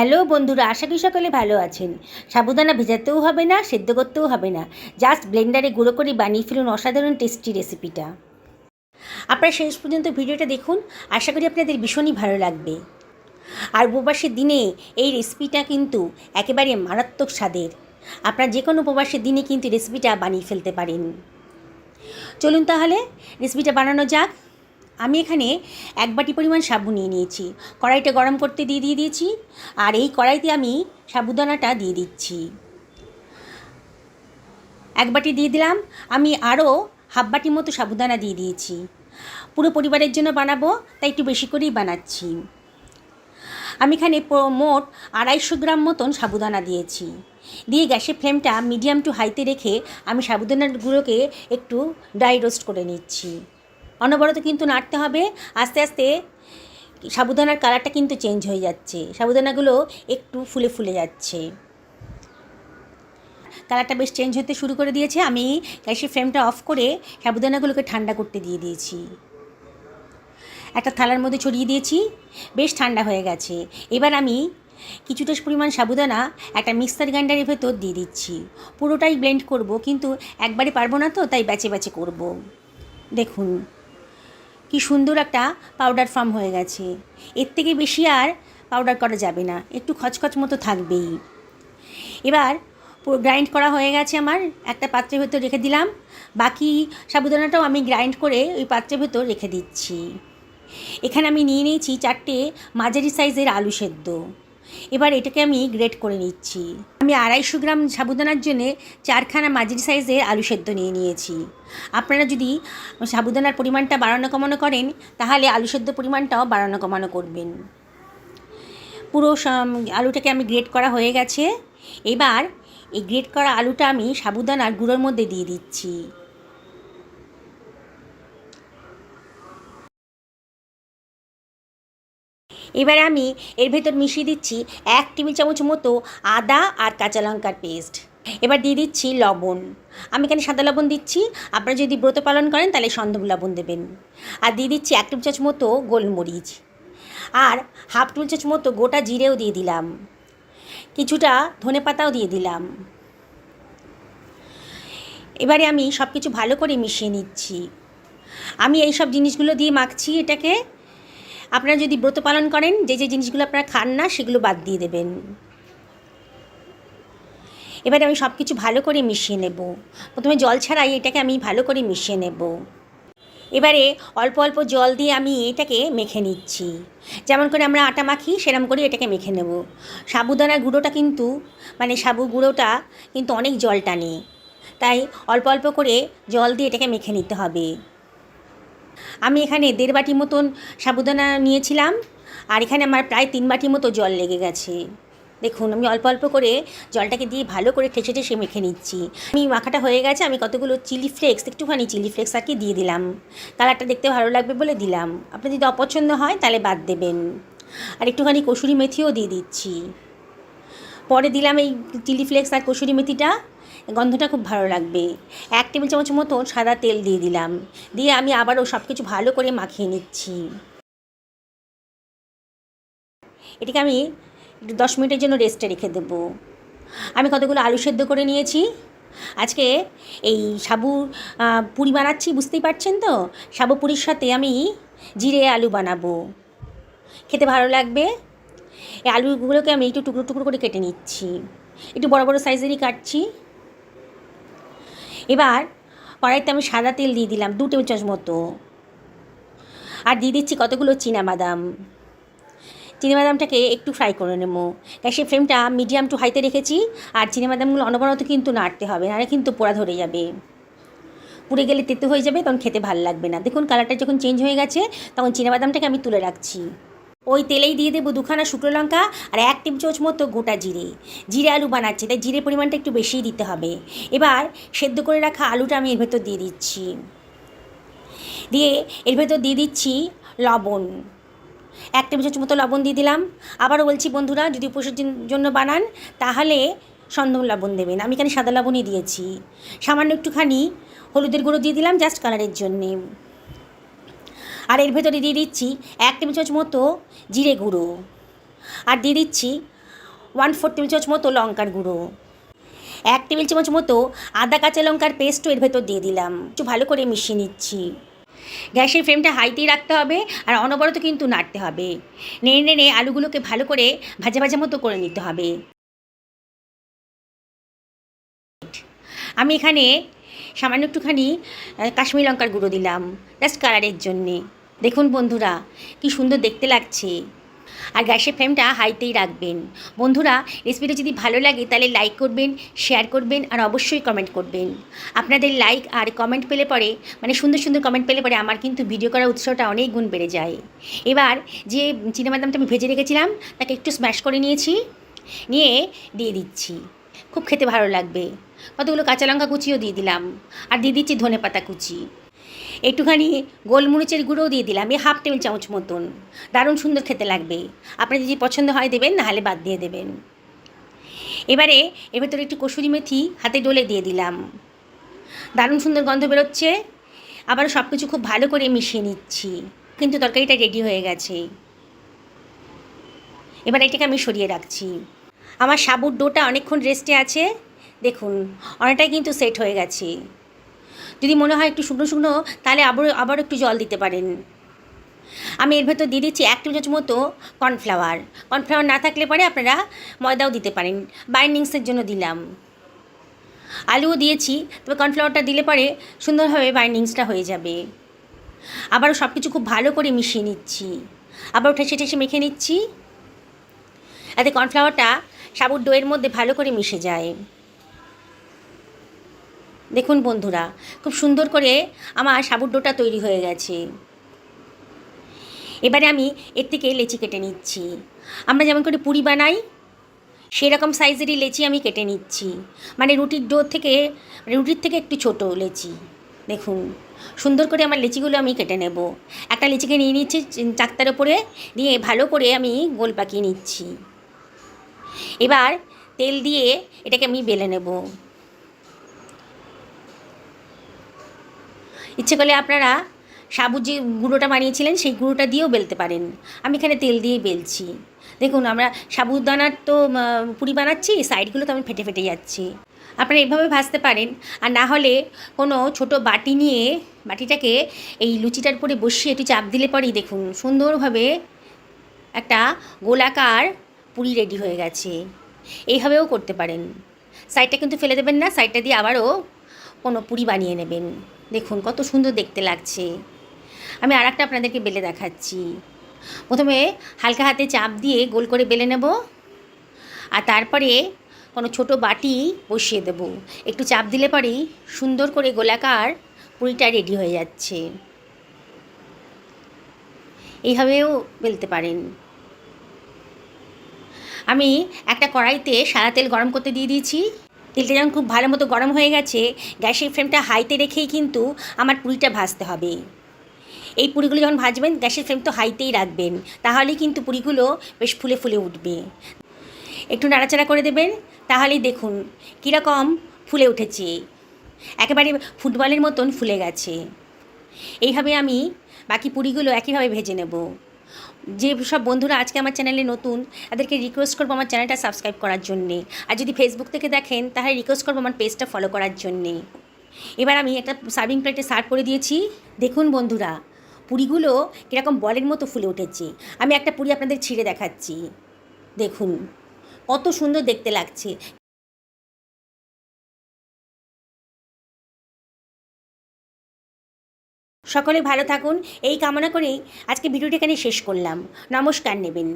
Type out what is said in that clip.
Hello বন্ধুরা, আশা করি সকলে ভালো আছেন। সাবুদানা ভেজাতেও হবে না, সেদ্ধ করতেও হবে না। জাস্ট ব্লেন্ডারে গুঁড়ো করে বানিয়ে ফেলুন অসাধারণ টেস্টি রেসিপিটা। আপনারা শেষ পর্যন্ত ভিডিওটা দেখুন, আশা করি আপনাদের ভীষণই ভালো লাগবে। আর উপবাসের দিনে এই রেসিপিটা কিন্তু একেবারে মারাত্মক স্বাদের। আপনারা যে কোনো উপবাসের দিনে কিন্তু রেসিপিটা বানিয়ে ফেলতে পারেন। চলুন তাহলে, রেসিপিটা বানানো যাক। আমি এখানে এক বাটি পরিমাণ সাবু নিয়ে নিয়েছি। কড়াইটা গরম করতে দিয়ে দিয়ে দিয়েছি আর এই কড়াইতে আমি সাবুদানাটা দিয়ে দিচ্ছি। এক বাটি দিয়ে দিলাম। আমি আরও হাফ বাটির মতো সাবুদানা দিয়ে দিয়েছি। পুরো পরিবারের জন্য বানাবো, তাই একটু বেশি করেই বানাচ্ছি। আমি এখানে মোট আড়াইশো গ্রাম মতন সাবুদানা দিয়েছি। দিয়ে গ্যাসের ফ্লেমটা মিডিয়াম টু হাইতে রেখে আমি সাবুদানাগুলোকে একটু ড্রাই রোস্ট করে নিচ্ছি। অনবরত কিন্তু নাড়তে হবে। আস্তে আস্তে সাবুদানার কালারটা কিন্তু চেঞ্জ হয়ে যাচ্ছে। সাবুদানাগুলো একটু ফুলে ফুলে যাচ্ছে। কালারটা বেশ চেঞ্জ হতে শুরু করে দিয়েছে। আমি গ্যাসের ফ্লেমটা অফ করে সাবুদানাগুলোকে ঠান্ডা করতে দিয়ে দিয়েছি। একটা থালার মধ্যে ছড়িয়ে দিয়েছি। বেশ ঠান্ডা হয়ে গেছে। এবার আমি কিছুটা পরিমাণ সাবুদানা একটা মিক্সার গ্রাইন্ডারের ভেতর দিয়ে দিচ্ছি। পুরোটাই ব্লেন্ড করব, কিন্তু একবারে পারব না তো, তাই ব্যাচে ব্যাচে করব। দেখুন। কি সুন্দর একটা পাউডার ফর্ম হয়ে গেছে। এর থেকে বেশি আর পাউডার করা যাবে না, একটু খচখচ মতো থাকবেই। এবার গ্রাইন্ড করা হয়ে গেছে আমার, একটা পাত্রের ভেতর রেখে দিলাম। বাকি সাবুদানাটাও আমি গ্রাইন্ড করে ওই পাত্রের ভেতর রেখে দিচ্ছি। এখানে আমি নিয়ে নিয়েছি চারটে মাঝারি সাইজের আলু সেদ্ধ। এবার এটাকে আমি গ্রেট করে নিচ্ছি। আমি আড়াইশো গ্রাম সাবুদানার জন্যে চারখানা মাঝারি সাইজের আলু সেদ্ধ নিয়ে নিয়েছি। আপনারা যদি সাবুদানার পরিমাণটা বাড়ানো কমানো করেন, তাহলে আলু সেদ্ধ পরিমাণটাও বাড়ানো কমানো করবেন। পুরো আলুটাকে আমি গ্রেট করা হয়ে গেছে। এবার এই গ্রেট করা আলুটা আমি সাবুদানার গুঁড়োর মধ্যে দিয়ে দিচ্ছি। এবারে আমি এর ভেতর মিশিয়ে দিচ্ছি এক টেবিল চামচ মতো আদা আর কাঁচা লঙ্কার পেস্ট। এবার দিয়ে দিচ্ছি লবণ। আমি এখানে সাদা লবণ দিচ্ছি। আপনারা যদি ব্রত পালন করেন তাহলে সন্দব লবণ দেবেন। আর দিয়ে দিচ্ছি এক টেবিল চামচ মতো গোলমরিচ। আর হাফ টেবিল চামচ মতো গোটা জিরেও দিয়ে দিলাম। কিছুটা ধনে পাতাও দিয়ে দিলাম। এবারে আমি সব কিছু ভালো করে মিশিয়ে নিচ্ছি। আমি এই সব জিনিসগুলো দিয়ে মাখছি এটাকে। আপনারা যদি ব্রত পালন করেন, যে যে জিনিসগুলো আপনারা খান না, সেগুলো বাদ দিয়ে দেবেন। এবারে আমি সব কিছু ভালো করে মিশিয়ে নেব। প্রথমে জল ছাড়াই এটাকে আমি ভালো করে মিশিয়ে নেব। এবারে অল্প অল্প জল দিয়ে আমি এটাকে মেখে নিচ্ছি। যেমন করে আমরা আটা মাখি সেরকম করে এটাকে মেখে নেব। সাবুদানার গুঁড়োটা কিন্তু মানে সাবু গুঁড়োটা কিন্তু অনেক জল টানে। তাই অল্প অল্প করে জল দিয়ে এটাকে মেখে নিতে হবে। আমি এখানে দেড় বাটি মতন সাবুদানা নিয়েছিলাম, আর এখানে আমার প্রায় তিন বাটি মতো জল লেগে গেছে। দেখুন, আমি অল্প অল্প করে জলটাকে দিয়ে ভালো করে ঠেসে ঠেসে মেখে নিচ্ছি। আমি মাখাটা হয়ে গেছে, আমি কতগুলো চিলি ফ্লেক্স, একটুখানি চিলি ফ্লেক্স আর কি দিয়ে দিলাম। কালারটা দেখতে ভালো লাগবে বলে দিলাম। আপনার যদি অপছন্দ হয়, তাহলে বাদ দেবেন। আর একটুখানি কসুরি মেথিও দিয়ে দিচ্ছি। পরে দিলাম এই চিলি ফ্লেক্স আর কসুরি মেথিটা। গন্ধটা খুব ভালো লাগবে। এক টেবিল চামচ মতো সাদা তেল দিয়ে দিলাম। দিয়ে আমি আবারও সব কিছু ভালো করে মাখিয়ে নিচ্ছি। এটাকে আমি একটু দশ মিনিটের জন্য রেস্টে রেখে দেবো। আমি কতগুলো আলু সেদ্ধ করে নিয়েছি? আজকে এই সাবু পুরি বানাচ্ছি, বুঝতেই পারছেন তো? সাবু পুরির সাথে আমি জিরে আলু বানাবো। খেতে ভালো লাগবে? এই আলুগুলোকে আমি একটু টুকরো টুকরো করে কেটে নিচ্ছি। একটু বড় বড় সাইজেরই কাটছি। এবার কড়াইতে আমি সাদা তেল দিয়ে দিলাম, দু টেবিল চামচ মতো। আর দিয়ে দিচ্ছি কতগুলো বাদাম বাদামটাকে একটু ফ্রাই করে নেব। গ্যাসের ফ্লেমটা মিডিয়াম টু হাইতে রেখেছি, আর বাদামগুলো অনবরত কিন্তু নাড়তে হবে, নাহলে কিন্তু পোড়া ধরে যাবে। পুড়ে গেলে তেতো হয়ে যাবে, তখন খেতে ভালো লাগবে না। দেখুন কালারটা যখন চেঞ্জ হয়ে গেছে, তখন বাদামটাকে আমি তুলে রাখছি। ওই তেলেই দিয়ে দেবো দুখানা শুকনো লঙ্কা আর এক টেবিল চামচ মতো গোটা জিরে। জিরে আলু বানাচ্ছি, তাই জিরে পরিমাণটা একটু বেশিই দিতে হবে। এবার সেদ্ধ করে রাখা আলুটা আমি এর ভেতর দিয়ে দিচ্ছি। দিয়ে এর ভেতর দিয়ে দিচ্ছি লবণ। এক টেবিল চামচ মতো লবণ দিয়ে দিলাম। আবারও বলছি, বন্ধুরা, যদি উপোসের জন- জন্য বানান, তাহলে সন্দন লবণ দেবেন। আমি এখানে সাদা লবণই দিয়েছি। সামান্য একটুখানি হলুদের গুঁড়ো দিয়ে দিলাম জাস্ট কালারের জন্যে। আর এর ভেতরে দিয়ে দিচ্ছি এক টেবিল চামচ মতো জিরে গুঁড়ো। আর দিয়ে দিচ্ছি ওয়ান ফোর টেবিল চামচ মতো লঙ্কার গুঁড়ো। এক টেবিল চামচ মতো আদা কাঁচা লঙ্কার পেস্টও এর ভেতর দিয়ে দিলাম। একটু ভালো করে মিশিয়ে নিচ্ছি। গ্যাসের ফ্লেমটা হাইতেই রাখতে হবে আর অনবরত কিন্তু নাড়তে হবে। নেড়ে নেড়ে আলুগুলোকে ভালো করে ভাজা ভাজা মতো করে নিতে হবে। আমি এখানে সামান্য একটুখানি কাশ্মীরি লঙ্কার গুঁড়ো দিলাম। জাস্ট কালারের জন্যে। দেখুন বন্ধুরা, কি সুন্দর দেখতে লাগছে। আর গ্যাসের ফ্লেমটা হাইতেই রাখবেন। বন্ধুরা, রেসিপিটা যদি ভালো লাগে, তাহলে লাইক করবেন, শেয়ার করবেন, আর অবশ্যই কমেন্ট করবেন। আপনাদের লাইক আর কমেন্ট পেলে পরে মানে সুন্দর সুন্দর কমেন্ট পেলে পরে আমার কিন্তু ভিডিও করার উৎসাহটা অনেক গুণ বেড়ে যায়। এবার যে চিনাবাদামটা আমি ভেজে রেখেছিলাম, তাকে একটু স্ম্যাশ করে নিয়েছি, নিয়ে দিয়ে দিচ্ছি। খুব খেতে ভালো লাগবে। কতগুলো কাঁচা লঙ্কা কুচিও দিয়ে দিলাম, আর দিয়ে দিচ্ছি ধনে পাতা কুচি। একটুখানি গোলমরিচের গুঁড়োও দিয়ে দিলাম এই হাফ টেবিল চামচ মতন। দারুণ সুন্দর খেতে লাগবে। আপনাদের যদি পছন্দ হয় দেবেন নাহলে বাদ দিয়ে দেবেন। এবারে, এর ভেতরে একটু কসুরি মেথি হাতে ডলে দিয়ে দিলাম। দারুণ সুন্দর গন্ধ বেরোচ্ছে। আবার সব কিছু খুব ভালো করে মিশিয়ে নিচ্ছি। কিন্তু তরকারিটা রেডি হয়ে গেছে। এবার এটাকে আমি সরিয়ে রাখছি। আমার সাবুর ডোটা অনেকক্ষণ রেস্টে আছে। দেখুন, অনেকটাই কিন্তু সেট হয়ে গেছে। যদি মনে হয় একটু শুকনো শুকনো, তাহলে আবার আবার একটু জল দিতে পারেন। আমি এর ভেতর দিয়ে দিচ্ছি এক চামচ মতো কর্নফ্লাওয়ার। কর্নফ্লাওয়ার না থাকলে পরে আপনারা ময়দাও দিতে পারেন। বাইন্ডিংসের জন্য দিলাম। আলুও দিয়েছি, তবে কর্নফ্লাওয়ারটা দিলে পরে সুন্দরভাবে বাইন্ডিংসটা হয়ে যাবে। আবারও সব কিছু খুব ভালো করে মিশিয়ে নিচ্ছি। আবার ঠেসে ঠেসে মেখে নিচ্ছি। যাতে কর্নফ্লাওয়ারটা সাবুর দইয়ের মধ্যে ভালো করে মিশে যায়। দেখুন বন্ধুরা, খুব সুন্দর করে আমার সাবুর ডোটা তৈরি হয়ে গেছে। এবারে আমি এর থেকে লেচি কেটে নিচ্ছি। আমরা যেমন করে পুরি বানাই, সেরকম সাইজেরই লেচি আমি কেটে নিচ্ছি। মানে রুটির ডো থেকে, রুটির থেকে একটু ছোট লেচি, দেখুন। সুন্দর করে আমার লেচিগুলো আমি কেটে নেব। একটা লেচিকে নিয়ে নিচ্ছি চাকতার ওপরে দিয়ে ভালো করে আমি গোল পাকিয়ে নিচ্ছি। এবার তেল দিয়ে এটাকে আমি বেলে নেব। ইচ্ছে করলে আপনারা সাবুর যে গুঁড়োটা বানিয়েছিলেন, সেই গুঁড়োটা দিয়েও বেলতে পারেন। আমি এখানে তেল দিয়ে বেলছি। দেখুন, আমরা সাবুদানার তো পুরি বানাচ্ছি, সাইডগুলো তো আমি ফেটে ফেটে যাচ্ছি। আপনারা এভাবে ভাজতে পারেন। আর না হলে কোনো ছোট বাটি নিয়ে বাটিটাকে এই লুচিটার উপরে বসিয়ে একটু চাপ দিলে পরেই দেখুন, সুন্দরভাবে একটা গোলাকার পুরি রেডি হয়ে গেছে। এইভাবেও করতে পারেন। সাইডটা কিন্তু ফেলে দেবেন না, সাইডটা দিয়ে আবারও কোনো পুরি বানিয়ে নেবেন। দেখুন কত সুন্দর দেখতে লাগছে। আমি আর একটা আপনাদেরকে বেলে দেখাচ্ছি। প্রথমে হালকা হাতে চাপ দিয়ে গোল করে বেলে নেব। আর তারপরে কোনো ছোট বাটি বসিয়ে দেব। একটু চাপ দিলে পরেই সুন্দর করে গোলাকার পুরিটা রেডি হয়ে যাচ্ছে। এইভাবেও বেলতে পারেন। আমি একটা কড়াইতে সাদা তেল গরম করতে দিয়ে দিয়েছি। তেলটা যখন খুব ভালো মতো গরম হয়ে গেছে, গ্যাসের ফ্লেমটা হাইতে রেখেই কিন্তু আমার পুরিটা ভাজতে হবে। এই পুরিগুলো যখন ভাজবেন, গ্যাসের ফ্লেম তো হাইতেই রাখবেন, তাহলেই কিন্তু পুরিগুলো বেশ ফুলে ফুলে উঠবে। একটু নাড়াচাড়া করে দেবেন, তাহলেই দেখুন কীরকম ফুলে উঠেছে। একেবারে ফুটবলের মতন ফুলে গেছে। এইভাবে আমি বাকি পুরিগুলো একইভাবে ভেজে নেব। যে সব বন্ধুরা আজকে আমার চ্যানেলে নতুন, তাদেরকে রিকোয়েস্ট করব আমার চ্যানেলটা সাবস্ক্রাইব করার জন্যে। আর যদি ফেসবুক থেকে দেখেন, তাহলে রিকোয়েস্ট করব আমার পেজটা ফলো করার জন্যে। এবার আমি একটা সার্ভিং প্লেটে সার্ভ করে দিয়েছি। দেখুন বন্ধুরা, পুরিগুলো কীরকম বলের মতো ফুলে উঠেছে। আমি একটা পুরি আপনাদের ছিঁড়ে দেখাচ্ছি। দেখুন, কত সুন্দর দেখতে লাগছে। সকলে ভালো থাকুন এই কামনা করেই আজকে ভিডিওটি এখানে শেষ করলাম। নমস্কার নেবেন।